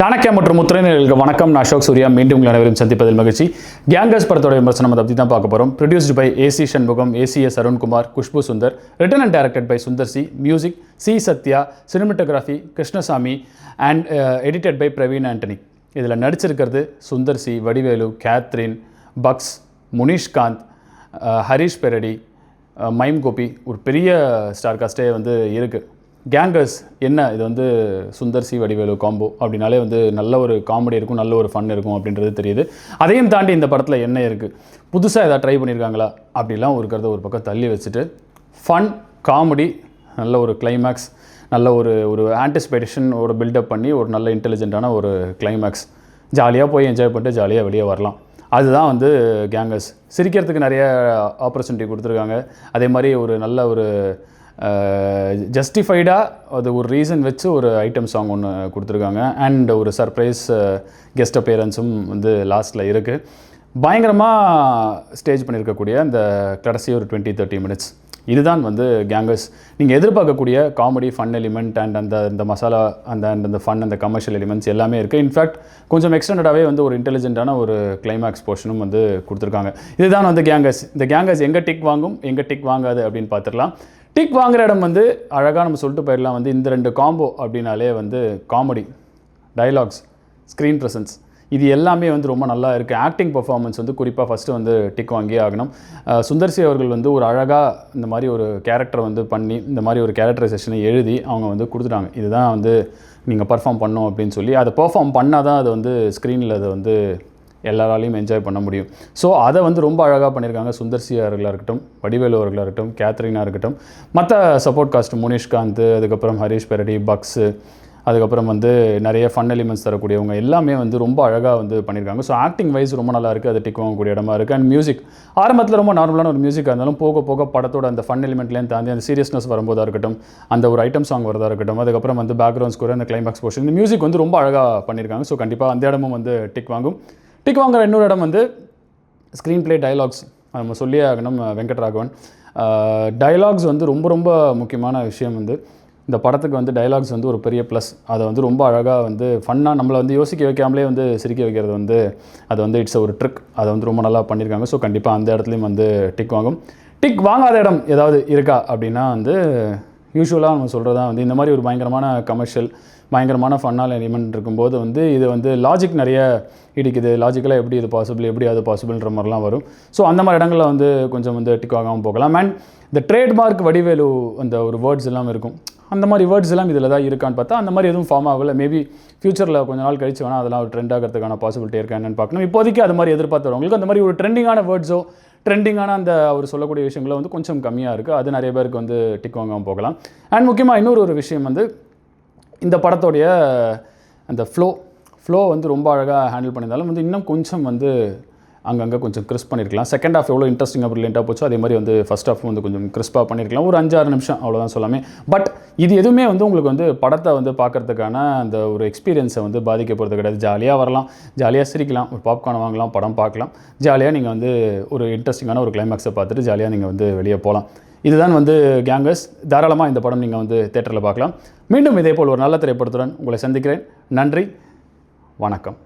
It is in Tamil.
சாணக்கியா மற்றும் முத்திரைஞர்களுக்கு வணக்கம். நான் அசோக் சூர்யா. மீண்டும் உங்கள் அனைவரும் சந்திப்பதில் மகிழ்ச்சி. கேங்கஸ் படத்தோட விமர்சனம் அதை பற்றி தான் பார்க்க போகிறோம் produced by A C Shanmugam A C S Arunkumar Khushbu Sundar written and directed by Sundar C music C Sathya cinematography Krishnasamy and edited by Praveen Antony இதில் நடிச்சிருக்கிறது Sundar C Vadivelu Catherine Bucks Munishkanth Harish Harish Peradi uh, mime Gopi ஒரு பெரிய ஸ்டார் காஸ்டே வந்து இருக்குது கேங்கர்ஸ் என்ன? இது வந்து சுந்தர் சி வடிவேலு காம்போ அப்படின்னாலே வந்து நல்ல ஒரு காமெடி இருக்கும் நல்ல ஒரு ஃபன் இருக்கும் அப்படின்றது தெரியுது. அதையும் தாண்டி இந்த படத்தில் என்ன இருக்குது புதுசாக ஏதாவது ட்ரை பண்ணியிருக்காங்களா அப்படிலாம் ஒரு கருத்தை ஒரு பக்கம் தள்ளி வச்சுட்டு ஃபன் காமெடி நல்ல ஒரு கிளைமேக்ஸ் நல்ல ஒரு ஒரு ஆன்டிசிபேஷன் ஒரு பில்டப் பண்ணி ஒரு நல்ல இன்டெலிஜென்ட்டான ஒரு கிளைமேக்ஸ் ஜாலியாக போய் என்ஜாய் பண்ணிட்டு ஜாலியாக வெளியே வரலாம். அதுதான் வந்து கேங்கர்ஸ் சிரிக்கிறதுக்கு நிறைய ஆப்பர்ச்சுனிட்டி கொடுத்துருக்காங்க. அதே மாதிரி ஒரு நல்ல ஒரு ஜஸ்டிஃபைடாக அது ஒரு ரீசன் வச்சு ஒரு ஐட்டம் சாங் ஒன்று கொடுத்துருக்காங்க. அண்ட் ஒரு சர்ப்ரைஸ் கெஸ்ட் அப்பியரன்ஸும் வந்து லாஸ்ட்டில் இருக்குது பயங்கரமாக ஸ்டேஜ் பண்ணியிருக்கக்கூடிய அந்த கடைசி ஒரு டுவெண்ட்டி தேர்ட்டி மினிட்ஸ் இதுதான் வந்து கேங்கர்ஸ் நீங்கள் எதிர்பார்க்கக்கூடிய காமெடி ஃபன் எலிமெண்ட் அண்ட் அந்த இந்த மசாலா அந்த அண்ட் அந்த ஃபன் அந்த கமர்ஷியல் எலிமெண்ட்ஸ் எல்லாமே இருக்குது இன்ஃபேக்ட் கொஞ்சம் எக்ஸ்டெண்டடாகவே வந்து ஒரு இன்டெலிஜென்ட்டான ஒரு கிளைமேக்ஸ் போர்ஷனும் வந்து கொடுத்துருக்காங்க. இதுதான் வந்து கேங்கர்ஸ் இந்த கேங்கர்ஸ் எங்கே டிக் வாங்கும் எங்கே டிக் வாங்காது அப்படின்னு பார்த்துடலாம். டிக் வாங்குற இடம் வந்து அழகாக நம்ம சொல்லிட்டு போயிடலாம். வந்து இந்த ரெண்டு காம்போ அப்படின்னாலே வந்து காமெடி டைலாக்ஸ் ஸ்க்ரீன் ப்ரெசன்ஸ் இது எல்லாமே வந்து ரொம்ப நல்லா இருக்குது ஆக்டிங் பர்ஃபார்மன்ஸ் வந்து குறிப்பாக ஃபஸ்ட்டு வந்து டிக் வாங்கியே ஆகணும். சுந்தர்சி அவர்கள் வந்து ஒரு அழகாக இந்த மாதிரி ஒரு கேரக்டர் வந்து பண்ணி இந்த மாதிரி ஒரு கேரக்டரைசேஷனை எழுதி அவங்க வந்து கொடுத்துட்டாங்க. இதுதான் வந்து நீங்கள் பர்ஃபார்ம் பண்ணோம் அப்படின்னு சொல்லி. அதை பெர்ஃபார்ம் பண்ணால் தான் அது வந்து ஸ்க்ரீனில் அதை வந்து எல்லாராலையும் என்ஜாய் பண்ண முடியும். ஸோ அதை வந்து ரொம்ப அழகாக பண்ணியிருக்காங்க. சுந்தர்சி அவர்களாக இருக்கட்டும் வடிவேலு அவர்களாக இருக்கட்டும் கேத்ரினாக இருக்கட்டும். மற்ற சப்போர்ட் காஸ்ட் முனிஷ்காந்த் அதுக்கப்புறம் ஹரிஷ் பெரடி பக்ஸு அதுக்கப்புறம் வந்து நிறைய ஃபன் எலிமெண்ட்ஸ் தரக்கூடியவங்க எல்லாமே வந்து ரொம்ப அழகாக வந்து பண்ணியிருக்காங்க. ஸோ ஆக்டிங் வைஸ் ரொம்ப நல்லா இருக்குது அது டிக் வாங்கக்கூடிய இடமா இருக்குது அண்ட் மியூசிக் ஆரம்பத்தில் ரொம்ப நார்மலான ஒரு மியூசிக்காக இருந்தாலும் போக போக படத்தோட அந்த ஃபன் எலிமெண்ட்லேயும் தாண்டி அந்த சீரியஸ்னஸ் வரும்போதாக இருக்கட்டும் அந்த ஒரு ஐட்டம் சாங் வரதாக இருக்கட்டும் அதுக்கப்புறம் வந்து பேக்ரவுண்ட் ஸ்கோர் அந்த கிளைமேக்ஸ் போர்ஷன் இந்த மியூசிக் வந்து ரொம்ப அழகாக பண்ணியிருக்காங்க. ஸோ கண்டிப்பாக அந்த இடமும் வந்து டிக் வாங்கும். டிக் வாங்குற இன்னொரு இடம் வந்து ஸ்க்ரீன் ப்ளே டயலாக்ஸ் நம்ம சொல்லியே ஆகணும் வெங்கட்ராகவன். டயலாக்ஸ் வந்து ரொம்ப ரொம்ப முக்கியமான விஷயம் வந்து இந்த படத்துக்கு வந்து டைலாக்ஸ் வந்து ஒரு பெரிய ப்ளஸ் அதை வந்து ரொம்ப அழகாக வந்து ஃபன்னாக நம்மளை வந்து யோசிக்க வைக்காமலே வந்து சிரிக்க வைக்கிறது வந்து அது வந்து இட்ஸ் ஒரு ட்ரிக் அதை வந்து ரொம்ப நல்லா பண்ணியிருக்காங்க. ஸோ கண்டிப்பாக அந்த இடத்துலையும் வந்து டிக் வாங்கும். டிக் வாங்காத இடம் ஏதாவது இருக்கா அப்படின்னா வந்து யூஸ்வலாக நம்ம சொல்கிறதா வந்து இந்த மாதிரி ஒரு பயங்கரமான கமர்ஷியல் பயங்கரமான ஃபன்னால் எலிமெண்ட் இருக்கும்போது வந்து இது வந்து லாஜிக் நிறைய இடிக்குது. லாஜிக்கலாக எப்படி இது பாசிபிள் எப்படி அது பாசிபிள்ன்ற மாதிரிலாம் வரும். ஸோ அந்த மாதிரி இடங்களில் வந்து கொஞ்சம் வந்து டிக் ஆகாமல் போகலாம். அண்ட் இந்த ட்ரேட்மார்க் வடிவேலு அந்த ஒரு வேர்ட்ஸ் எல்லாம் இருக்கும். அந்த மாதிரி வேர்ட்ஸ் எல்லாம் இதில் தான் இருக்கான்னு பார்த்தா அந்த மாதிரி எதுவும் ஃபார்ம் ஆகல. மேபி ஃபியூச்சரில் கொஞ்ச நாள் கழிச்சு வேணால் அதெல்லாம் ஒரு ட்ரெண்ட் ஆகிறதுக்கான பாசிபிலிட்டி இருக்கா என்னன்னு பார்க்கணும். இப்போதைக்கு அது மாதிரி எதிர்பார்த்தவங்களுக்கு அந்த மாதிரி ஒரு ட்ரெண்டிங்கான வேர்ட்ஸோ ட்ரெண்டிங்கான அந்த அவர் சொல்லக்கூடிய விஷயங்களை வந்து கொஞ்சம் கம்மியாக இருக்குது அது நிறைய பேருக்கு வந்து டிக் வாங்காமல் போகலாம். அண்ட் முக்கியமாக இன்னொரு ஒரு விஷயம் வந்து இந்த படத்தோடைய அந்த ஃப்ளோ ஃப்ளோ வந்து ரொம்ப அழகாக ஹேண்டில் பண்ணியிருந்தாலும் வந்து இன்னும் கொஞ்சம் வந்து அங்கங்கே கொஞ்சம் கிறிஸ்ப் பண்ணியிருக்கலாம். செகண்ட் ஹாஃப் எவ்வளோ இன்ட்ரெஸ்டிங்காக ப்ரில்லியண்ட்டாக போச்சோ அதே மாதிரி வந்து ஃபஸ்ட் ஹாஃப் வந்து கொஞ்சம் கிறிஸ்பாக பண்ணியிருக்கலாம். ஒரு அஞ்சாறு நிமிஷம் அவ்வளோதான் சொல்லாமே. பட் இது எதுவுமே வந்து உங்களுக்கு வந்து படத்தை வந்து பார்க்கறதுக்கான அந்த ஒரு எக்ஸ்பீரியன்ஸை வந்து பாதிக்க போகிறது கிடையாது. ஜாலியாக வரலாம். ஜாலியாக சிரிக்கலாம். ஒரு பாப்கார்ன் வாங்கலாம் படம் பார்க்கலாம். ஜாலியாக நீங்கள் வந்து ஒரு இன்ட்ரெஸ்டிங்கான ஒரு கிளைமேக்ஸை பார்த்துட்டு ஜாலியாக நீங்கள் வந்து வெளியே போகலாம். இதுதான் வந்து கேங்கர்ஸ் தாராளமாக இந்த படம் நீங்கள் வந்து தேட்டரில் பார்க்கலாம். மீண்டும் இதே போல் ஒரு நல்ல திரைப்படத்துடன் உங்களை சந்திக்கிறேன். நன்றி. வணக்கம்.